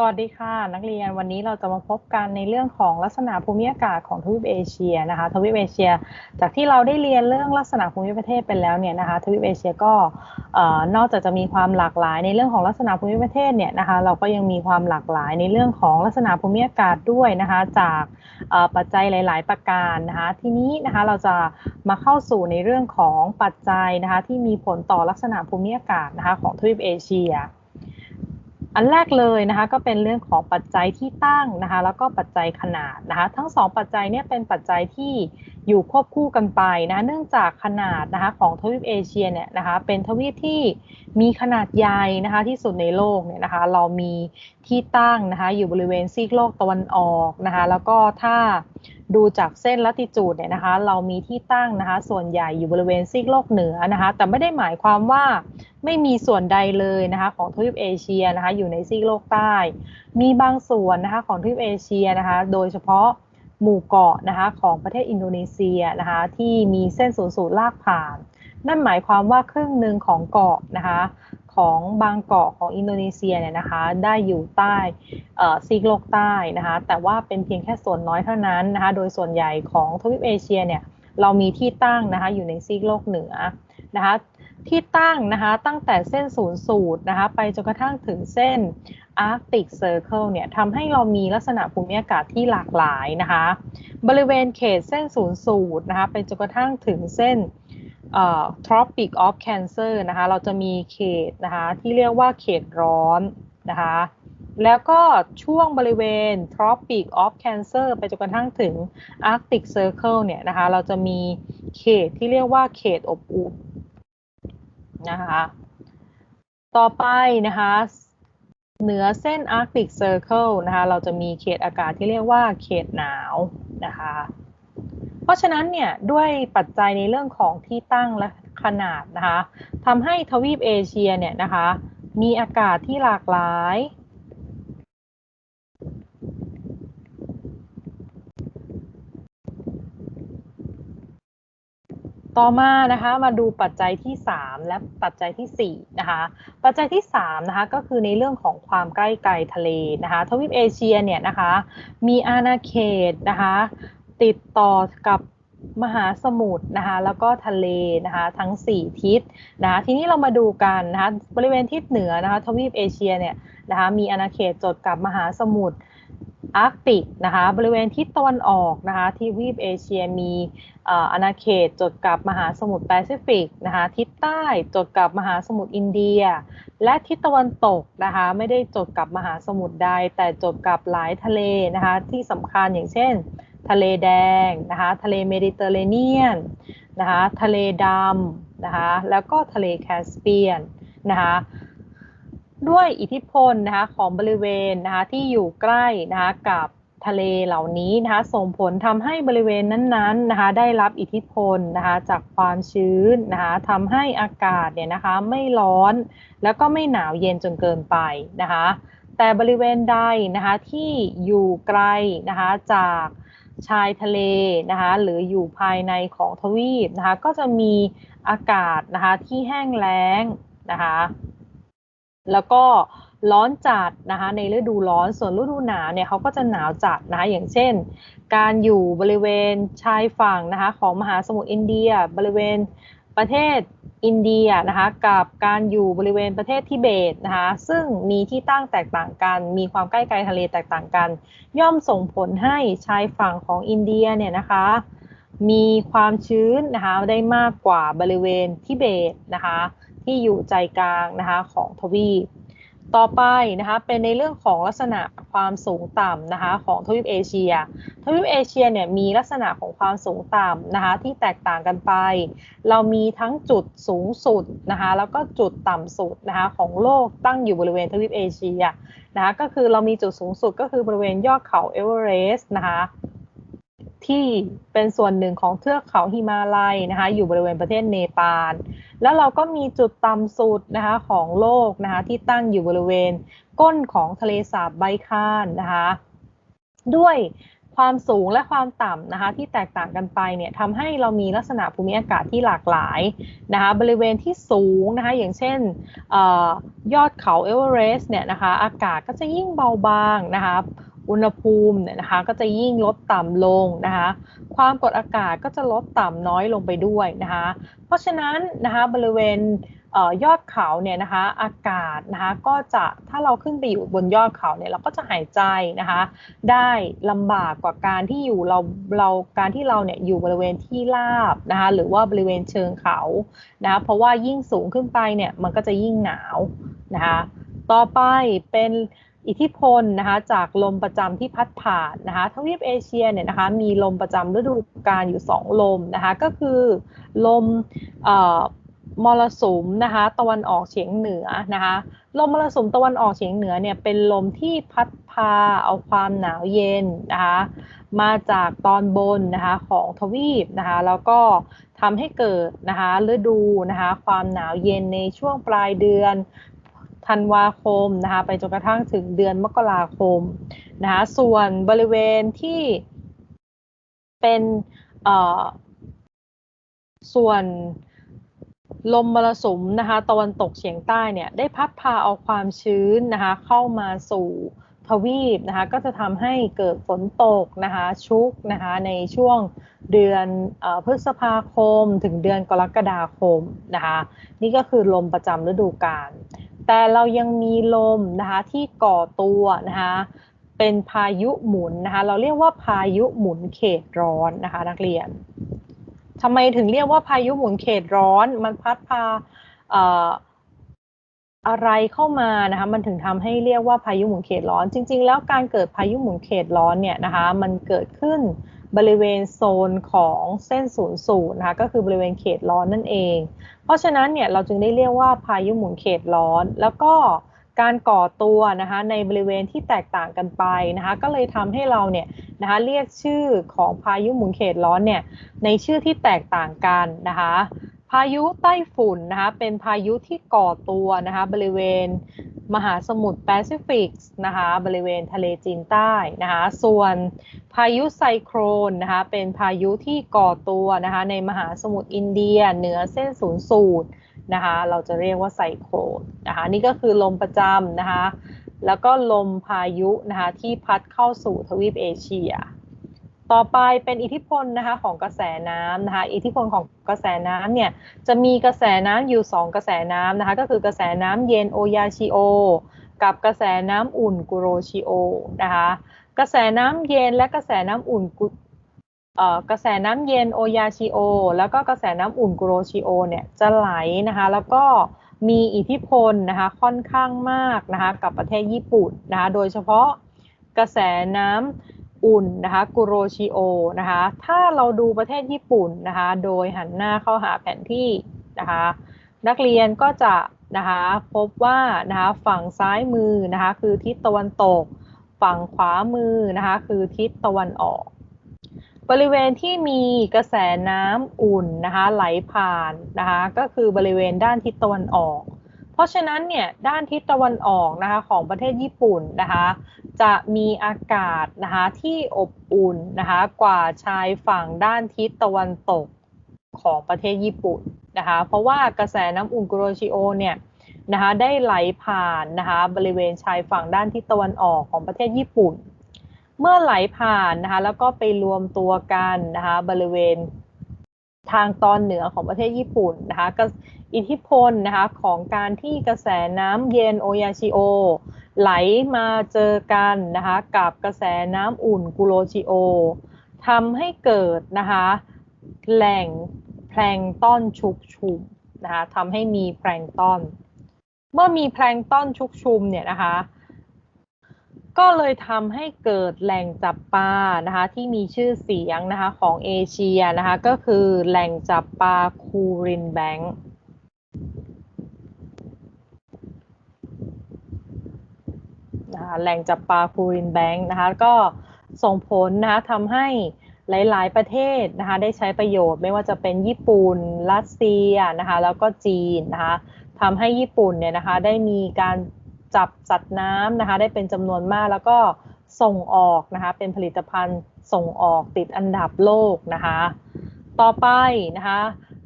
สวัสดีค่ะ นักเรียนวันนี้เราจะมาพบกันในเรื่องของลักษณะภูมิอากาศของทวีปเอเชียนะคะทวีปเอเชีย จากที่เราได้เรียนเรื่องลักษณะภูมิประเทศไปแล้วเนี่ยนะคะทวีปเอเชียก็นอกจากจะมีความหลากหลายในเรื่องของลักษณะภูมิประเทศเนี่ยนะคะเราก็ยังมีความหลากหลายในเรื่องของลักษณะภูมิอากาศด้วยนะคะจากปัจจัยหลาย ๆ ประการนะคะทีนี้นะคะเราจะมาเข้าสู่ในเรื่องของปัจจัยนะคะที่มีผลต่อลักษณะภูมิอากาศนะคะของทวีปเอเชีย อันแรกเลยนะคะก็เป็นเรื่องของปัจจัยที่ตั้งนะคะแล้วก็ปัจจัยขนาดนะคะทั้งสองปัจจัยเนี่ยเป็นปัจจัยที่ อยู่ควบคู่กันไปนะเนื่องจากขนาดนะคะของทวีปเอเชียเนี่ยนะคะเป็นทวีปที่มีขนาดใหญ่นะคะที่สุดในโลกเนี่ยนะคะเรามีที่ตั้งนะคะอยู่บริเวณซีกโลกตะวันออกนะคะแล้วก็ถ้าดูจากเส้นลัติจูดเนี่ยนะคะเรามีที่ตั้งนะคะส่วนใหญ่อยู่บริเวณซีกโลกเหนือนะคะแต่ไม่ได้หมายความว่าไม่มีส่วนใดเลยนะคะของทวีปเอเชียนะคะอยู่ในซีกโลกใต้ มีบางส่วนนะคะของทวีปเอเชียนะคะโดยเฉพาะ หมู่เกาะนะคะของประเทศอินโดนีเซียนะคะที่มีเส้นศูนย์สูตรลากผ่าน นั่นหมายความว่าครึ่งหนึ่งของเกาะนะคะของบางเกาะของอินโดนีเซียเนี่ยนะคะได้อยู่ใต้ซีกโลกใต้นะคะแต่ว่าเป็นเพียงแค่ส่วนน้อยเท่านั้นนะคะโดยส่วนใหญ่ของทวีปเอเชียเนี่ยเรามีที่ตั้งนะคะอยู่ในซีกโลกเหนือนะคะที่ตั้งนะคะตั้งแต่เส้นศูนย์สูตรนะคะไปจนกระทั่งถึงเส้น Arctic Circle เคิลเนี่ยทำให้เรามีลักษณะภูมิอากาศที่หลากหลายนะคะ บริเวณเขตเส้นศูนย์สูตรนะคะไปจนกระทั่งถึงเส้น Tropic of Cancer นะคะ เราจะมีเขตนะคะที่เรียกว่าเขตร้อนนะคะ แล้วก็ช่วงบริเวณ Tropic of Cancer ไปจนกระทั่งถึง Arctic Circle เนี่ยนะคะ เราจะมีเขตที่เรียกว่าเขตอบอุ่นนะคะ ต่อไปนะคะ เหนือเส้น Arctic Circle นะคะเราจะมีเขตอากาศที่เรียกว่าเขตหนาวนะคะเพราะฉะนั้นเนี่ยด้วยปัจจัยในเรื่องของที่ตั้งและขนาดนะคะทำให้ทวีปเอเชียเนี่ยนะคะมีอากาศที่หลากหลาย ต่อมานะคะมาดูปัจจัยที่ 3 และปัจจัยที่4นะคะปัจจัยที่3นะคะก็คือในเรื่องของความใกล้ไกลทะเลนะคะทวีปเอเชียเนี่ยนะคะมีอาณาเขตนะคะติดต่อกับมหาสมุทรนะคะแล้วก็ทะเลนะคะทั้ง 4 ทิศนะคะทีนี้เรามาดูกันนะคะบริเวณทิศเหนือนะคะทวีปเอเชียเนี่ยนะคะมีอาณาเขตจดกับมหาสมุทร อาร์กติกนะคะบริเวณทิศตะวันออกนะคะที่วีปเอเชียมีอาณาเขตจดกับมหาสมุทรแปซิฟิกนะคะทิศใต้จดกับมหาสมุทรอินเดีย และทิศตะวันตกนะคะไม่ได้จดกับมหาสมุทรใด แต่จดกับหลายทะเลนะคะที่สำคัญอย่างเช่น ทะเลแดงนะคะทะเลเมดิเตอร์เรเนียนนะคะทะเลดำนะคะแล้วก็ทะเลแคสเปียนนะคะ ด้วยอิทธิพลนะคะของบริเวณนะคะที่อยู่ใกล้นะคะกับทะเลเหล่านี้นะคะส่งผลทำให้บริเวณนั้นๆนะคะได้รับอิทธิพลนะคะจากความชื้นนะคะทำให้อากาศเนี่ยนะคะไม่ร้อนแล้วก็ไม่หนาวเย็นจนเกินไปนะคะแต่บริเวณใดนะคะที่อยู่ไกลนะคะจากชายทะเลนะคะหรืออยู่ภายในของทวีปนะคะก็จะมีอากาศนะคะที่แห้งแล้งนะคะ แล้วก็ร้อนจัดนะคะในฤดูร้อนส่วนฤดูหนาวเนี่ยเขาก็จะหนาวจัดนะคะอย่างเช่น การอยู่บริเวณชายฝั่งนะคะของมหาสมุทรอินเดีย บริเวณประเทศอินเดียนะคะกับการอยู่บริเวณประเทศทิเบตนะคะซึ่งมีที่ตั้งแตกต่างกัน มีความใกล้ไกลทะเลแตกต่างกัน ย่อมส่งผลให้ชายฝั่งของอินเดียเนี่ยนะคะมีความชื้นนะคะได้มากกว่าบริเวณทิเบตนะคะ ที่อยู่ใจกลางนะคะของทวีป ต่อไปนะคะเป็นในเรื่องของลักษณะความสูงต่ำนะคะของทวีปเอเชีย ทวีปเอเชียเนี่ยมีลักษณะของความสูงต่ำนะคะที่แตกต่างกันไป เรามีทั้งจุดสูงสุดนะคะแล้วก็จุดต่ำสุดนะคะของโลกตั้งอยู่บริเวณทวีปเอเชียนะคะก็คือเรามีจุดสูงสุดก็คือบริเวณยอดเขาเอเวอเรสต์นะคะ ที่เป็นส่วนหนึ่งของเทือกเขาหิมาลัยนะคะอยู่บริเวณประเทศเนปาลแล้วเราก็มีจุดต่ำสุดนะคะของโลกนะคะที่ตั้งอยู่บริเวณก้นของทะเลสาบไบคานนะคะด้วยความสูงและความต่ำนะคะที่แตกต่างกันไปเนี่ยทำให้เรามีลักษณะภูมิอากาศที่หลากหลายนะคะบริเวณที่สูงนะคะอย่างเช่นอยอดเขาเอเวอเรสต์เนี่ยนะคะอากาศก็จะยิ่งเบาบางนะคะ อุณหภูมิเนี่ยนะคะ ก็จะยิ่งลดต่ำลงนะคะ ความกดอากาศก็จะลดต่ำน้อยลงไปด้วยนะคะ เพราะฉะนั้นนะคะบริเวณยอดเขาเนี่ยนะคะอากาศนะคะก็จะถ้าเราขึ้นไปอยู่บนยอดเขาเนี่ยเราก็จะหายใจนะคะได้ลำบากกว่าการที่อยู่เราเราการที่เราเนี่ยอยู่บริเวณที่ราบนะคะหรือว่าบริเวณเชิงเขานะคะเพราะว่ายิ่งสูงขึ้นไปเนี่ยมันก็จะยิ่งหนาวนะคะต่อไปเป็น อิทธิพลนะคะจากลมประจำที่พัดผ่านนะคะทวีปเอเชียเนี่ยนะคะมีลมประจำฤดูกาลอยู่ 2 ลมนะคะก็คือลมมรสุมนะคะตะวันออกเฉียงเหนือนะคะลมมรสุมตะวันออกเฉียงเหนือเนี่ยเป็นลมที่พัดพาเอาความหนาวเย็นนะคะมาจากตอนบนนะคะของทวีปนะคะแล้วก็ทำให้เกิดนะคะฤดูนะคะความหนาวเย็นในช่วงปลายเดือน ธันวาคมนะคะไปจนกระทั่งถึงเดือนมกราคมนะคะส่วนบริเวณที่เป็นส่วนลมมรสุมนะคะตะวันตกเฉียงใต้เนี่ยได้พัดพาเอาความชื้นนะคะเข้ามาสู่ ทวีปนะคะก็จะทำให้เกิดฝนตกนะคะชุกนะคะในช่วงเดือนพฤษภาคม ถึงเดือนกรกฎาคมนะคะนี่ก็คือลมประจำฤดูกาลแต่เรายังมีลมนะคะที่ก่อตัวนะคะเป็นพายุหมุนนะคะเราเรียกว่าพายุหมุนเขตร้อนนะคะนักเรียนทำไมถึงเรียกว่าพายุหมุนเขตร้อนมันพัดพา อะไรเข้ามานะคะมันถึงทำให้เรียกว่าพายุหมุนเขตร้อน จริง ๆ แล้วการเกิดพายุหมุนเขตร้อนเนี่ยนะคะมันเกิดขึ้นบริเวณโซนของเส้นศูนย์สูตรนะคะก็คือบริเวณเขตร้อนนั่นเอง เพราะฉะนั้นเนี่ยเราจึงได้เรียกว่าพายุหมุนเขตร้อน แล้วก็การก่อตัวนะคะในบริเวณที่แตกต่างกันไปนะคะก็เลยทำให้เราเนี่ยนะคะเรียกชื่อของพายุหมุนเขตร้อนเนี่ยในชื่อที่แตกต่างกันนะคะ พายุไต้ฝุ่นนะคะเป็นพายุที่ก่อตัวนะคะบริเวณมหาสมุทรแปซิฟิกนะคะบริเวณทะเลจีนใต้นะคะส่วนพายุไซโครนนะคะเป็นพายุที่ก่อตัวนะคะในมหาสมุทรอินเดียเหนือเส้นศูนย์สูตรนะคะเราจะเรียกว่าไซโครนนะคะนี่ก็คือลมประจำนะคะแล้วก็ลมพายุนะคะที่พัดเข้าสู่ทวีปเอเชีย ต่อไปเป็นอิทธิพลนะคะของกระแสน้ำนะคะอิทธิพลของกระแสน้ำเนี่ยจะมีกระแสน้ำอยู่ 2 กระแสน้ำนะคะก็คือกระแสน้ำเย็นโอยาชิโอ กับกระแสน้ำอุ่นกุโรชิโอนะคะกระแสน้ำเย็นและกระแสน้ำอุ่นกระแสน้ำเย็นโอยาชิโอ แล้วก็กระแสน้ำอุ่นกุโรชิโอเนี่ยจะไหลนะคะแล้วก็มีอิทธิพลนะคะค่อนข้างมากนะคะกับประเทศญี่ปุ่นนะคะโดยเฉพาะกระแสน้ำ อุ่นนะคะกุโรชิโอนะคะถ้าเราดูประเทศญี่ปุ่นนะคะโดยหันหน้าเข้าหาแผนที่นะคะนักเรียนก็จะนะคะพบว่านะคะฝั่งซ้ายมือนะคะคือทิศตะวันตก ฝั่งขวามือนะคะคือทิศตะวันออก บริเวณที่มีกระแสน้ำอุ่นนะคะไหลผ่านนะคะก็คือบริเวณด้านทิศตะวันออก เพราะฉะนั้นเนี่ยด้านทิศตะวันออกนะคะของประเทศญี่ปุ่นนะคะ จะมีอากาศนะคะที่อบอุ่นนะคะกว่าชายฝั่งด้านทิศตะวันตกของประเทศญี่ปุ่นนะคะเพราะว่ากระแสน้ำอุ่นกุโรชิโอเนี่ยนะคะได้ไหลผ่านนะคะบริเวณชายฝั่งด้านทิศตะวันออกของประเทศญี่ปุ่น เมื่อไหลผ่านนะคะแล้วก็ไปรวมตัวกันนะคะบริเวณ ทางตอนเหนือของประเทศญี่ปุ่นนะคะก็อิทธิพลนะคะของการที่กระแสน้ำเย็นโอยาชิโอ ไหลมาเจอกันนะคะกับกระแสน้ำอุ่นกุโรชิโอทำให้เกิดนะคะแหล่งแพลงต้อนชุกชุมนะคะทำให้มีแพลงต้อน เมื่อมีแพลงต้อนชุกชุมเนี่ยนะคะ ก็เลยทำให้เกิดแหล่งจับปลานะคะที่มีชื่อเสียงนะคะของเอเชียนะคะก็คือแหล่งจับปลาคูรินแบงค์นะคะแหล่งจับปลาคูรินแบงค์นะคะก็ส่งผลนะคะทำให้หลาย ๆ ประเทศนะคะได้ใช้ประโยชน์ไม่ว่าจะเป็นญี่ปุ่นรัสเซียนะคะแล้วก็จีนนะคะทำให้ญี่ปุ่นเนี่ยนะคะได้มีการ จับสัตว์น้ำนะคะ ได้เป็นจำนวนมากแล้วก็ส่งออกนะคะ เป็นผลิตภัณฑ์ส่งออกติดอันดับโลกนะคะ ต่อไปนะคะ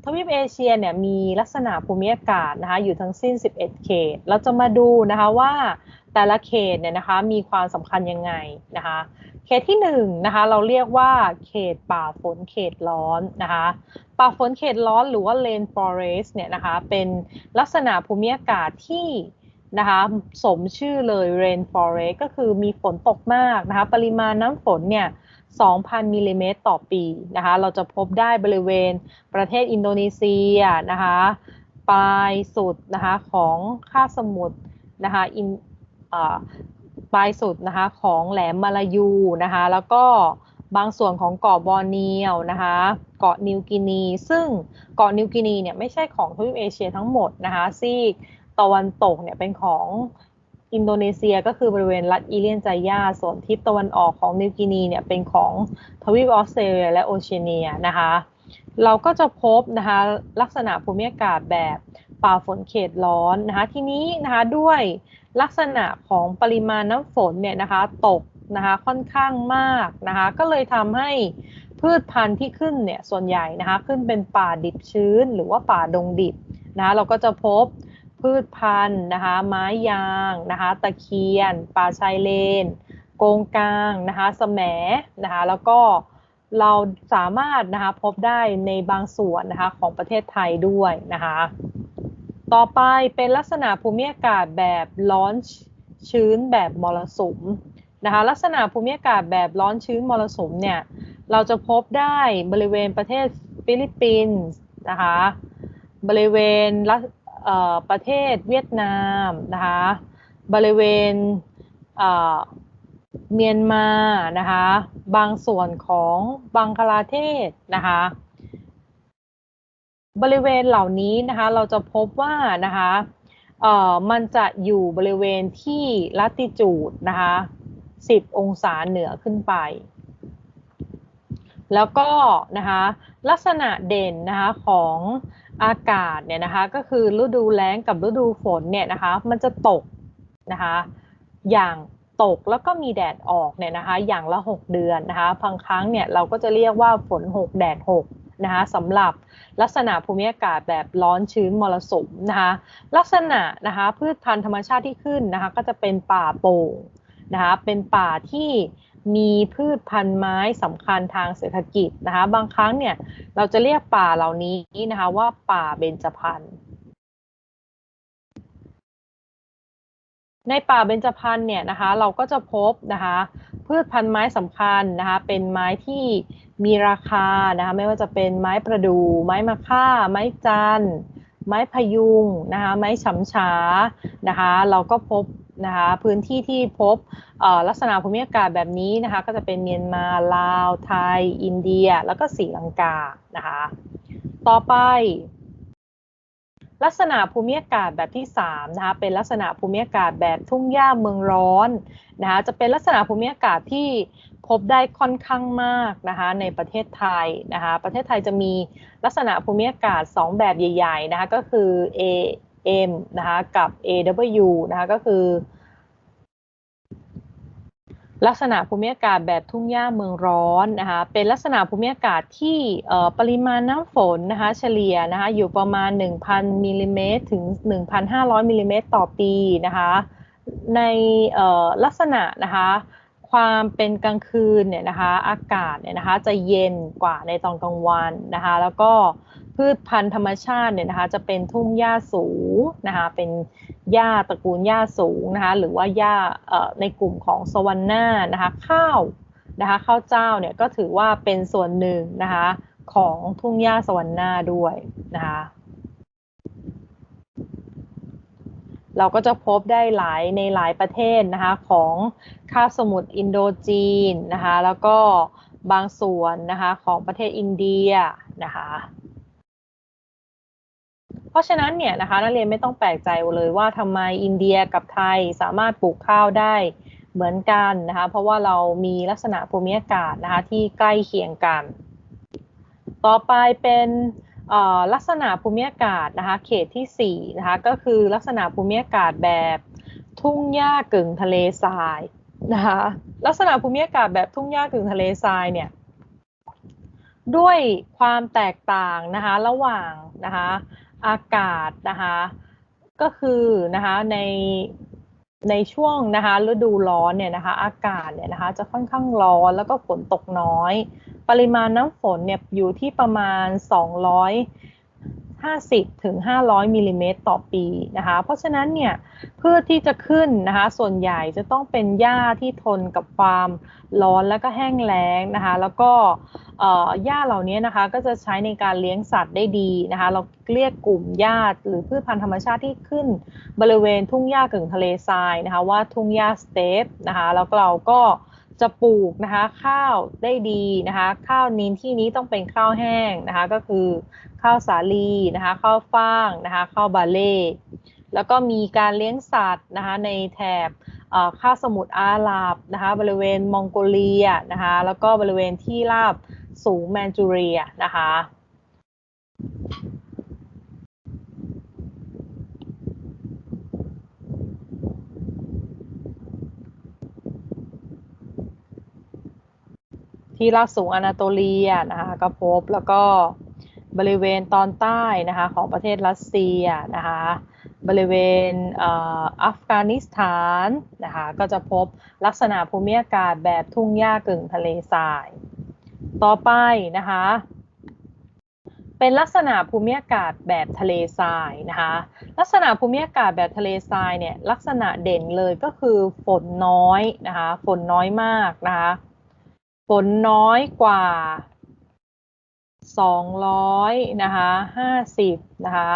ทวีปเอเชียเนี่ยมีลักษณะภูมิอากาศนะคะอยู่ทั้งสิ้น 11 เขต เราจะมาดูนะคะว่าแต่ละเขตเนี่ยนะคะมีความสำคัญยังไงนะคะ เขตที่1นนะคะเราเรียกว่าเขตป่าฝนเขตร้อนนะคะ ป่าฝนเขตร้อนหรือว่า rain forest เนี่ยนะคะเป็นลักษณะภูมิอากาศที่ นะคะ สมชื่อเลย rain forest ก็คือมีฝนตกมากนะคะ ปริมาณน้ำฝนเนี่ย 2,000มิลลิเมตรต่อปีนะคะ เราจะพบได้บริเวณประเทศอินโดนีเซียนะคะ ปลายสุดนะคะของคาบสมุทรนะคะอินปลายสุดนะคะของแหลมมาลายูนะคะ แล้วก็บางส่วนของเกาะบอร์เนียวนะคะ เกาะนิวกินี ซึ่งเกาะนิวกินีเนี่ยไม่ใช่ของทวีปเอเชียทั้งหมดนะคะ ซีก ตะวันตกเนี่ยเป็นของอินโดนีเซียก็คือบริเวณรัฐอีเลียนจายาส่วนทิศตะวันออกของนิวกินีเนี่ยเป็นของทวีปออสเตรเลียและโอเชียเนียนะคะ เราก็จะพบนะคะลักษณะภูมิอากาศแบบป่าฝนเขตร้อนนะคะทีนี้นะคะด้วยลักษณะของปริมาณน้ำฝนเนี่ยนะคะตกนะคะค่อนข้างมากนะคะก็เลยทำให้พืชพันธุ์ที่ขึ้นเนี่ยส่วนใหญ่นะคะขึ้นเป็นป่าดิบชื้นหรือว่าป่าดงดิบนะะเราก็จะพบ พืชพันธุ์นะคะ ไม้ยางนะคะ ตะเคียน ป่าชายเลน โกงกลางนะคะสมนะคะ แล้วก็เราสามารถนะคะพบได้ในบางส่วนนะคะของประเทศไทยด้วยนะคะ ต่อไปเป็นลักษณะภูมิอากาศแบบร้อนชื้นแบบมรสุมนะคะลักษณะภูมิอากาศแบบร้อนชื้นมรสุมเนี่ยเราจะพบได้บริเวณประเทศฟิลิปปินส์นะคะบริเวณ ประเทศเวียดนามนะคะบริเวณเมียนมานะคะบางส่วนของบังคลาเทศนะคะบริเวณเหล่านี้นะคะเราจะพบว่านะคะเอ่อมันจะอยู่บริเวณที่ลัติจูดนะคะ10 องศาเหนือขึ้นไป แล้วก็นะคะลักษณะเด่นนะคะของ อากาศเนี่ยนะคะก็คือฤดูแล้งกับฤดูฝนเนี่ยนะคะมันจะตกนะคะอย่างตกแล้วก็มีแดดออกเนี่ยนะคะอย่างละ 6 เดือนนะคะบางครั้งเนี่ยเราก็จะเรียกว่าฝน 6 แดด 6 นะคะสำหรับลักษณะภูมิอากาศแบบร้อนชื้นมรสุมนะคะลักษณะนะคะพืชพันธุ์ธรรมชาติที่ขึ้นนะคะก็จะเป็นป่าโป่งนะคะเป็นป่าที่ มีพืชพันธุ์ไม้สำคัญทางเศรษฐกิจนะคะ บางครั้งเนี่ยเราจะเรียกป่าเหล่านี้นะคะว่าป่าเบญจพรรณในป่าเบญจพรรณเนี่ยนะคะเราก็จะพบนะคะพืชพันธุ์ไม้สำคัญนะคะเป็นไม้ที่มีราคานะคะไม่ว่าจะเป็นไม้ประดู่ไม้มะค่า ไม้จันไม้พยุงนะคะไม้ฉำฉานะคะเราก็พบ นะคะพื้นที่ที่พบลักษณะภูมิอากาศแบบนี้นะคะก็จะเป็นเมียนมาลาวไทย อินเดีย แล้วก็ศรีลังกานะคะต่อไป ลักษณะภูมิอากาศแบบที่3นะคะเป็นลักษณะภูมิอากาศแบบทุ่งหญ้าเมืองร้อนนะคะจะเป็นลักษณะภูมิอากาศที่พบได้ค่อนข้างมากนะคะในประเทศไทยนะคะประเทศไทยจะมีลักษณะภูมิอากาศ 2 แบบใหญ่ๆนะคะก็คือ M นะคะกับ AW นะคะก็คือ ลักษณะภูมิอากาศแบบทุ่งหญ้าเมืองร้อนนะคะเป็นลักษณะภูมิอากาศที่ปริมาณน้ำฝนนะคะเฉลี่ยนะคะอยู่ประมาณ 1,000มิลลิเมตรถึง 1,500มิลลิเมตรต่อปีนะคะในลักษณะนะคะความเป็นกลางคืนเนี่ยนะคะอากาศเนี่ยนะคะจะเย็นกว่าในตอนกลางวันนะคะแล้วก็ พืชพันธุ์ธรรมชาติเนี่ยนะคะจะเป็นทุ่งหญ้าสูงนะคะเป็นหญ้าตระกูลหญ้าสูงนะคะหรือว่าหญ้าในกลุ่มของสวรรค์นานะคะข้าวนะคะข้าวเจ้าเนี่ยก็ถือว่าเป็นส่วนหนึ่งนะคะของทุ่งหญ้าสวรรค์นาด้วยนะคะเราก็จะพบได้หลายในหลายประเทศนะคะของคาบสมุทรอินโดจีนนะคะแล้วก็บางส่วนนะคะของประเทศอินเดียนะคะ เพราะฉะนั้นเนี่ยนะคะนักเรียนไม่ต้องแปลกใจเลยว่าทำไมอินเดียกับไทยสามารถปลูกข้าวได้เหมือนกันนะคะเพราะว่าเรามีลักษณะภูมิอากาศนะคะที่ใกล้เคียงกัน ต่อไปเป็นลักษณะภูมิอากาศนะคะเขตที่4นะคะก็คือลักษณะภูมิอากาศแบบทุ่งหญ้ากึ่งทะเลทรายนะคะลักษณะภูมิอากาศแบบทุ่งหญ้ากึ่งทะเลทรายเนี่ยด้วยความแตกต่างนะคะระหว่างนะคะ อากาศนะคะ ก็คือนะคะในในช่วงนะคะฤดูร้อนเนี่ยนะคะอากาศเนี่ยนะคะจะค่อนข้างร้อนแล้วก็ฝนตกน้อย ปริมาณน้ำฝนเนี่ยอยู่ที่ประมาณ 200 50ถึง500มิลลิเมตรต่อปีนะคะ เพราะฉะนั้นเนี่ยพืชที่จะขึ้นนะคะส่วนใหญ่จะต้องเป็นหญ้าที่ทนกับความร้อนแล้วก็แห้งแล้งนะคะ แล้วก็หญ้าเหล่านี้นะคะก็จะใช้ในการเลี้ยงสัตว์ได้ดีนะคะ เราเรียกกลุ่มหญ้าหรือพืชพันธุ์ธรรมชาติที่ขึ้นบริเวณทุ่งหญ้ากึ่งทะเลทรายนะคะว่าทุ่งหญ้าสเตปนะคะแล้วเราก็ จะปลูกนะคะข้าวได้ดีนะคะข้าวนี้ที่นี้ต้องเป็นข้าวแห้งนะคะก็คือข้าวสาลีนะคะข้าวฟ่างนะคะข้าวบาเล่แล้วก็มีการเลี้ยงสัตว์นะคะในแถบข้าวสมุทรอาหรับนะคะบริเวณมองโกเลียนะคะแล้วก็บริเวณที่ราบสูงแมนจูเรียนะคะ ที่ราบสูงอนาโตเลียนะคะก็พบแล้วก็บริเวณตอนใต้นะคะของประเทศรัสเซียนะคะบริเวณอัฟกานิสถานนะคะก็จะพบลักษณะภูมิอากาศแบบทุ่งหญ้ากึ่งทะเลทราย ต่อไปนะคะเป็นลักษณะภูมิอากาศแบบทะเลทรายนะคะลักษณะภูมิอากาศแบบทะเลทรายเนี่ยลักษณะเด่นเลยก็คือฝนน้อยนะคะฝนน้อยมากนะคะ ฝนน้อยกว่าสองร้อยนะคะห้าสิบนะคะ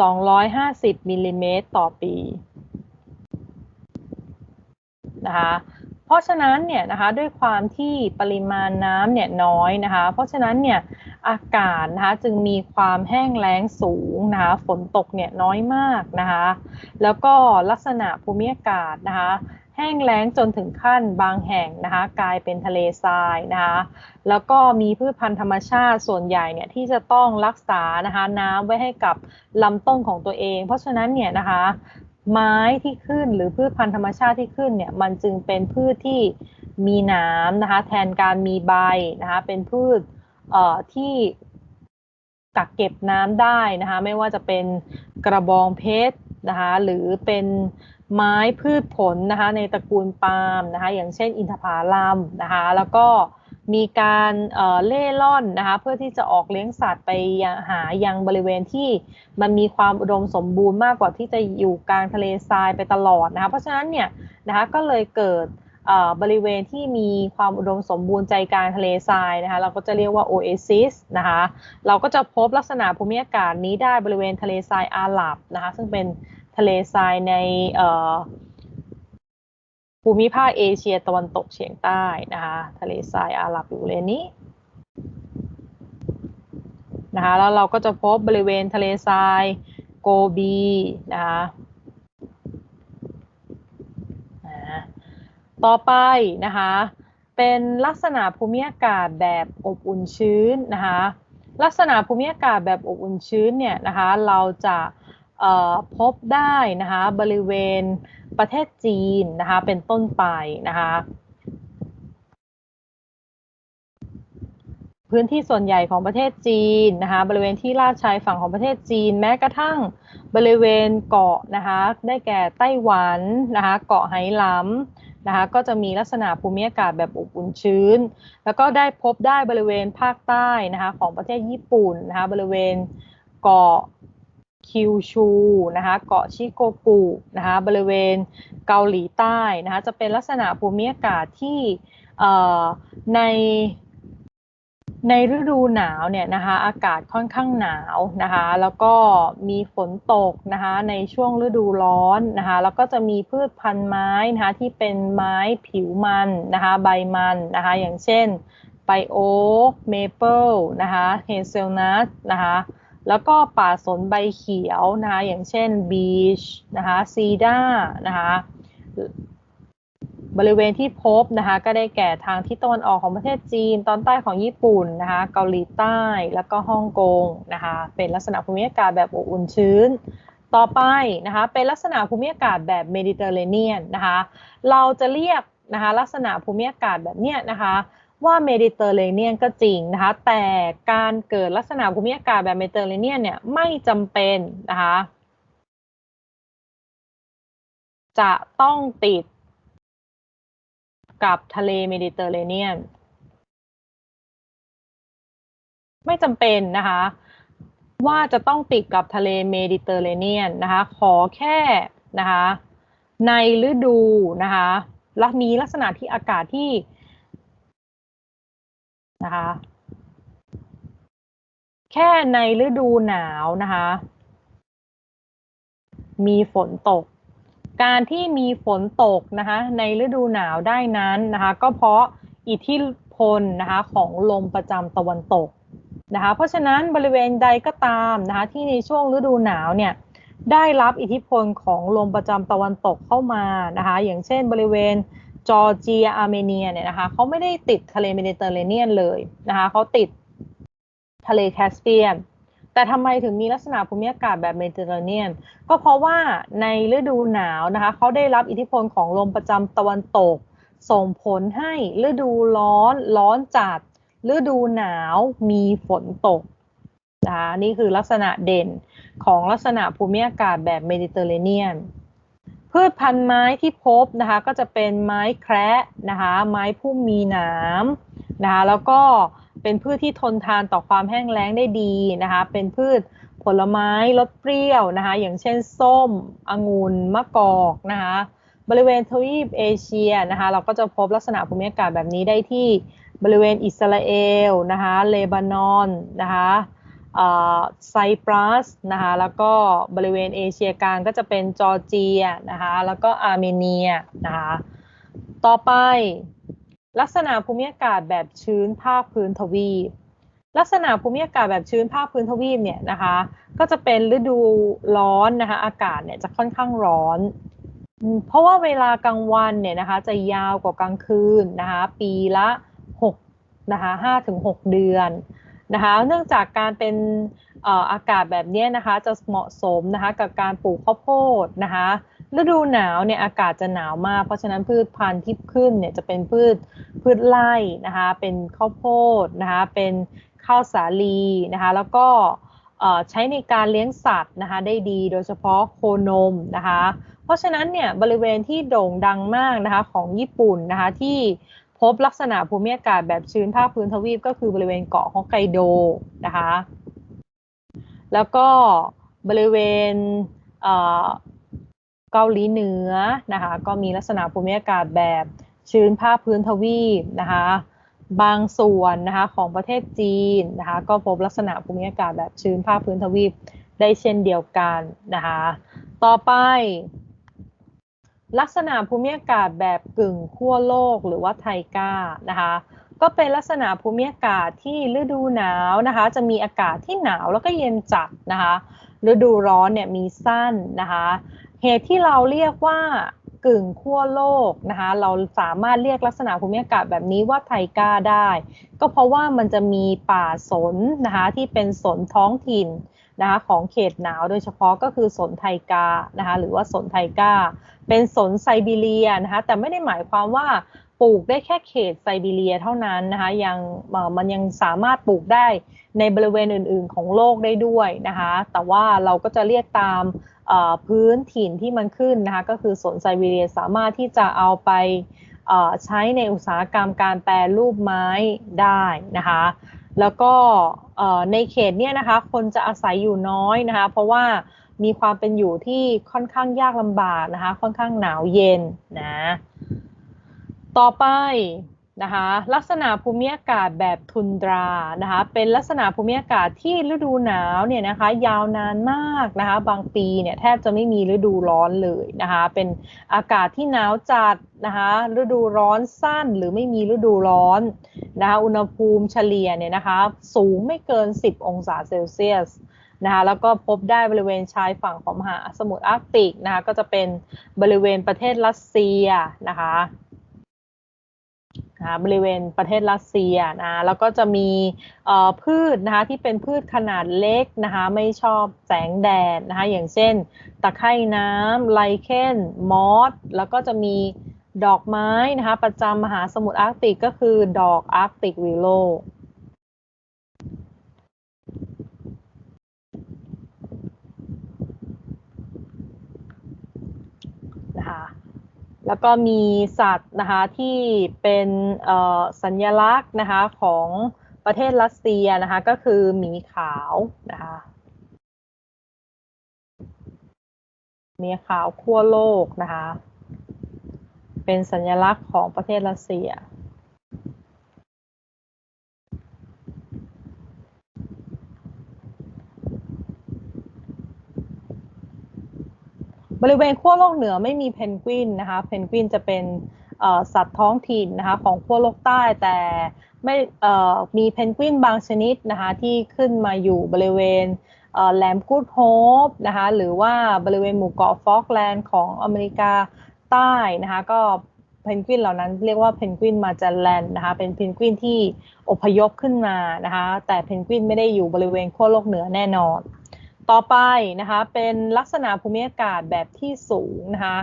สองร้อยห้าสิบมิลลิเมตรต่อปี นะคะ เพราะฉะนั้นเนี่ยนะคะด้วยความที่ปริมาณน้ำเนี่ยน้อยนะคะ เพราะฉะนั้นเนี่ยอากาศนะคะจึงมีความแห้งแล้งสูงนะคะฝนตกเนี่ยน้อยมากนะคะ แล้วก็ลักษณะภูมิอากาศนะคะ แห้งแล้งจนถึงขั้นบางแห่งนะคะกลายเป็นทะเลทรายนะคะแล้วก็มีพืชพันธุ์ธรรมชาติส่วนใหญ่เนี่ยที่จะต้องรักษานะคะน้ำไว้ให้กับลำต้นของตัวเอง เพราะฉะนั้นเนี่ยนะคะไม้ที่ขึ้นหรือพืชพันธุ์ธรรมชาติที่ขึ้นเนี่ยมันจึงเป็นพืชที่มีน้ำนะคะแทนการมีใบนะคะเป็นพืชเอ่อที่กักเก็บน้ำได้นะคะไม่ว่าจะเป็นกระบองเพชรนะคะหรือเป็น ไม้พืชผลนะคะในตระกูลปาล์มนะคะอย่างเช่นอินทผลัมนะคะแล้วก็มีการเล่ล่อนนะคะเพื่อที่จะออกเลี้ยงสัตว์ไปหายังบริเวณที่มันมีความอุดมสมบูรณ์มากกว่าที่จะอยู่กลางทะเลทรายไปตลอดนะคะเพราะฉะนั้นเนี่ยนะคะก็เลยเกิดบริเวณที่มีความอุดมสมบูรณ์ใจกลางทะเลทรายนะคะเราก็จะเรียกว่าโอเอซิสนะคะเราก็จะพบลักษณะภูมิอากาศนี้ได้บริเวณทะเลทรายอาหรับนะคะซึ่งเป็นะเลทรายในภูมิภาคเอเชียตะวันตกเฉียงใต้นะคะทะเลทรายอาหรับอยู่เลนนี้นะคะแล้วเราก็จะพบบริเวณทะเลทรายโกบีนะคะต่อไปนะคะเป็นลักษณะภูมิอากาศแบบอบอุ่นชื้นนะคะลักษณะภูมิอากาศแบบอบอุ่นชื้นเนี่ยนะคะเราจะ พบได้นะคะบริเวณประเทศจีนนะคะเป็นต้นไปนะคะพื้นที่ส่วนใหญ่ของประเทศจีนนะคะบริเวณที่ลาดชายฝั่งของประเทศจีน แม้กระทั่งบริเวณเกาะนะคะได้แก่ไต้หวันนะคะเกาะไหหลำนะคะก็จะมีลักษณะภูมิอากาศแบบอบอุ่นชื้น แล้วก็ได้พบได้บริเวณภาคใต้นะคะของประเทศญี่ปุ่นนะคะบริเวณเกาะ คิวชูนะคะเกาะชิโกกุนะคะบริเวณเกาหลีใต้นะคะจะเป็นลักษณะภูมิอากาศที่ในในฤดูหนาวเนี่ยนะคะอากาศค่อนข้างหนาวนะคะแล้วก็มีฝนตกนะคะในช่วงฤดูร้อนนะคะแล้วก็จะมีพืชพันธุ์ไม้นะคะที่เป็นไม้ผิวมันนะคะใบมันนะคะอย่างเช่นไบโอ๊กเมเปิลนะคะเฮเซลนัทนะคะ แล้วก็ป่าสนใบเขียวนะคะอย่างเช่นบีชนะคะซีด้านะคะบริเวณที่พบนะคะก็ได้แก่ทางที่ตะวันออกของประเทศจีน ตอนใต้ของญี่ปุ่นนะคะเกาหลีใต้แล้วก็ฮ่องกงนะคะเป็นลักษณะภูมิอากาศแบบอบอุ่นชื้น ต่อไปนะคะเป็นลักษณะภูมิอากาศแบบเมดิเตอร์เรเนียนนะคะเราจะเรียกนะคะลักษณะภูมิอากาศแบบเนี้ยนะคะ ว่าเมดิเตอร์เรเนียนก็จริงนะคะ แต่การเกิดลักษณะภูมิอากาศแบบเมดิเตอร์เรเนียนเนี่ยไม่จำเป็นนะคะ จะต้องติดกับทะเลเมดิเตอร์เรเนียน ไม่จำเป็นนะคะ ว่าจะต้องติดกับทะเลเมดิเตอร์เรเนียนนะคะ ขอแค่นะคะ ในฤดูนะคะและมีลักษณะที่อากาศที่ นะคะ แค่ในฤดูหนาวนะคะ มีฝนตก การที่มีฝนตกนะคะ ในฤดูหนาวได้นั้นนะคะ ก็เพราะอิทธิพลนะคะของลมประจำตะวันตกนะคะ เพราะฉะนั้นบริเวณใดก็ตามนะคะ ที่ในช่วงฤดูหนาวเนี่ยได้รับอิทธิพลของลมประจำตะวันตกเข้ามานะคะ อย่างเช่นบริเวณ จอร์เจียอาร์เมเนียเนี่ยนะคะเขาไม่ได้ติดทะเลเมดิเตอร์เรเนียนเลยนะคะเขาติดทะเลแคสเปียน แต่ทำไมถึงมีลักษณะภูมิอากาศแบบเมดิเตอร์เรเนียน ก็เพราะว่าในฤดูหนาวนะคะเขาได้รับอิทธิพลของลมประจำตะวันตก ส่งผลให้ฤดูร้อนร้อนจัดฤดูหนาวมีฝนตกนะคะนี่คือลักษณะเด่นของลักษณะภูมิอากาศแบบเมดิเตอร์เรเนียน พืชพันธุ์ไม้ที่พบนะคะก็จะเป็นไม้แคระนะคะไม้พุ่มมีหนามนะคะแล้วก็เป็นพืชที่ทนทานต่อความแห้งแล้งได้ดีนะคะเป็นพืชผลไม้รสเปรี้ยวนะคะอย่างเช่นส้มองุ่นมะกอกนะคะบริเวณทวีปเอเชียนะคะเราก็จะพบลักษณะภูมิอากาศแบบนี้ได้ที่บริเวณอิสราเอลนะคะเลบานอนนะคะ ไซปรัสนะคะแล้วก็บริเวณเอเชียกลางก็จะเป็นจอร์เจียนะคะแล้วก็อาร์เมเนียนะคะต่อไปลักษณะภูมิอากาศแบบชื้นภาคพื้นทวีป ลักษณะภูมิอากาศแบบชื้นภาคพื้นทวีปเนี่ยนะคะก็จะเป็นฤดูร้อนนะคะอากาศเนี่ยจะค่อนข้างร้อน เพราะว่าเวลากลางวันเนี่ยนะคะจะยาวกว่ากลางคืนนะคะปีละ6นะคะ5ถึง6เดือน นะคะเนื่องจากการเป็นอากาศแบบนี้นะคะจะเหมาะสมนะคะกับการปลูกข้าวโพดนะคะฤดูหนาวเนี่ยอากาศจะหนาวมาก เพราะฉะนั้นพืชพันธุ์ที่ขึ้นเนี่ยจะเป็นพืชพืชไร่นะคะเป็นข้าวโพดนะคะเป็นข้าวสาลีนะคะแล้วก็ใช้ในการเลี้ยงสัตว์นะคะได้ดีโดยเฉพาะโคนมนะคะเพราะฉะนั้นเนี่ยบริเวณที่โด่งดังมากนะคะของญี่ปุ่นนะคะที่ พบลักษณะภูมิอากาศแบบชื้นภาคพื้นทวีปก็คือบริเวณเกาะฮอกไกโดนะคะ แล้วก็บริเวณเกาหลีเหนือนะคะก็มีลักษณะภูมิอากาศแบบชื้นภาคพื้นทวีปนะคะบางส่วนนะคะของประเทศจีนนะคะก็พบลักษณะภูมิอากาศแบบชื้นภาคพื้นทวีปได้เช่นเดียวกันนะคะต่อไป ลักษณะภูมิอากาศแบบกึ่งขั้วโลกหรือว่าไทก้านะคะ ก็เป็นลักษณะภูมิอากาศที่ฤดูหนาวนะคะ จะมีอากาศที่หนาวแล้วก็เย็นจัดนะคะ ฤดูร้อนเนี่ยมีสั้นนะคะ เหตุที่เราเรียกว่ากึ่งขั้วโลกนะคะ เราสามารถเรียกลักษณะภูมิอากาศแบบนี้ว่าไทก้าได้ ก็เพราะว่ามันจะมีป่าสนนะคะที่เป็นสนท้องถิ่น นะคะของเขตหนาวโดยเฉพาะก็คือสนไทกานะคะหรือว่าสนไทกา เป็นสนไซบีเรียนะคะแต่ไม่ได้หมายความว่าปลูกได้แค่เขตไซบีเรียเท่านั้นนะคะยังมันยังสามารถปลูกได้ในบริเวณอื่น ๆ ของโลกได้ด้วยนะคะแต่ว่าเราก็จะเรียกตามพื้นถิ่นที่มันขึ้นนะคะก็คือสนไซบีเรียสามารถที่จะเอาไปใช้ในอุตสาหกรรมการแปรรูปไม้ได้นะคะ แล้วก็ในเขตเนี้ยนะคะคนจะอาศัยอยู่น้อยนะคะ เพราะว่ามีความเป็นอยู่ที่ค่อนข้างยากลำบากนะคะ ค่อนข้างหนาวเย็นนะ ต่อไป นะคะลักษณะภูมิอากาศแบบทุนดรานะคะเป็นลักษณะภูมิอากาศที่ฤดูหนาวเนี่ยนะคะยาวนานมากนะคะบางปีเนี่ยแทบจะไม่มีฤดูร้อนเลยนะคะเป็นอากาศที่หนาวจัดนะคะฤดูร้อนสั้นหรือไม่มีฤดูร้อนนะคะอุณหภูมิเฉลี่ยเนี่ยนะคะสูงไม่เกิน 10 องศาเซลเซียสนะคะแล้วก็พบได้บริเวณชายฝั่งของมหาสมุทรอาร์กติกนะคะก็จะเป็นบริเวณประเทศรัสเซียนะคะ นะบริเวณประเทศรัสเซียนะแล้วก็จะมีพืชนะคะที่เป็นพืชขนาดเล็กนะคะไม่ชอบแสงแดดนะคะอย่างเช่น ตะไคร่น้ำไลเคนมอสแล้วก็จะมีดอกไม้นะคะประจำมหาสมุทรอาร์กติกก็คือดอกอาร์กติกวิโลนะคะ แล้วก็มีสัตว์นะคะที่เป็นสัญลักษณ์นะคะของประเทศรัสเซียนะคะก็คือหมีขาวนะคะหมีขาวขั้วโลกนะคะเป็นสัญลักษณ์ของประเทศรัสเซีย บริเวณขั้วโลกเหนือไม่มีเพนกวินนะคะ เพนกวินจะเป็นสัตว์ท้องถิ่นนะคะของขั้วโลกใต้แต่ไม่มีเพนกวินบางชนิดนะคะที่ขึ้นมาอยู่บริเวณแหลมกูดโฮปนะคะหรือว่าบริเวณหมู่เกาะฟอกแลนด์ของอเมริกาใต้นะคะก็เพนกวินเหล่านั้นเรียกว่าเพนกวินมาจาแลนด์นะคะเป็นเพนกวินที่อพยพขึ้นมานะคะแต่เพนกวินไม่ได้อยู่บริเวณขั้วโลกเหนือแน่นอน ต่อไปนะคะเป็นลักษณะภูมิอากาศแบบที่สูงนะคะ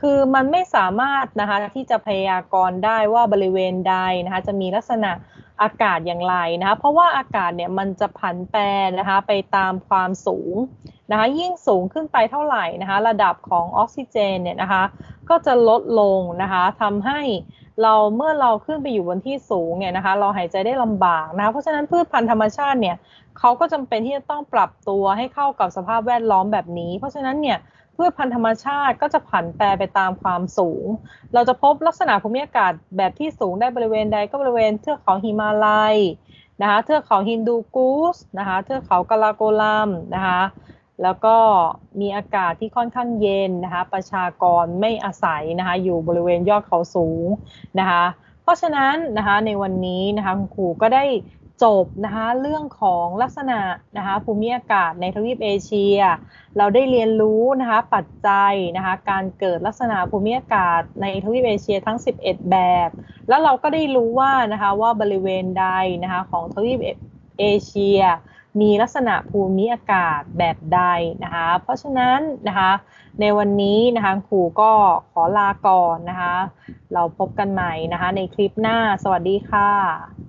คือมันไม่สามารถนะคะที่จะพยากรณ์ได้ว่าบริเวณใดนะคะจะมีลักษณะอากาศอย่างไรนะคะเพราะว่าอากาศเนี่ยมันจะผันแปรนะคะไปตามความสูงนะคะยิ่งสูงขึ้นไปเท่าไหร่นะคะระดับของออกซิเจนเนี่ยนะคะก็จะลดลงนะคะทำให้เราเมื่อเราขึ้นไปอยู่บนที่สูงเนี่ยนะคะเราหายใจได้ลำบากนะคะเพราะฉะนั้นพืชพันธุ์ธรรมชาติเนี่ย เขาก็จำเป็นที่จะต้องปรับตัวให้เข้ากับสภาพแวดล้อมแบบนี้ เพราะฉะนั้นเนี่ยพืชพันธุ์ธรรมชาติก็จะผันแปรไปตามความสูง เราจะพบลักษณะภูมิอากาศแบบที่สูงได้บริเวณใดก็บริเวณเทือกเขาหิมาลัยนะคะเทือกเขาฮินดูกูสนะคะเทือกเขากาลาโกลัมนะคะแล้วก็มีอากาศที่ค่อนข้างเย็นนะคะประชากรไม่อาศัยนะคะอยู่บริเวณยอดเขาสูงนะคะเพราะฉะนั้นนะคะในวันนี้นะคะคุณครูก็ได้ จบนะคะเรื่องของลักษณะนะคะภูมิอากาศในทวีปเอเชีย เราได้เรียนรู้นะคะปัจจัยนะคะการเกิดลักษณะภูมิอากาศในทวีปเอเชียทั้ง 11 แบบ แล้วเราก็ได้รู้ว่านะคะว่าบริเวณใดนะคะของทวีปเอเชีย มีลักษณะภูมิอากาศแบบใดนะคะเพราะฉะนั้นนะคะในวันนี้นะคะครูก็ขอลาก่อนนะคะเราพบกันใหม่นะคะในคลิปหน้าสวัสดีค่ะ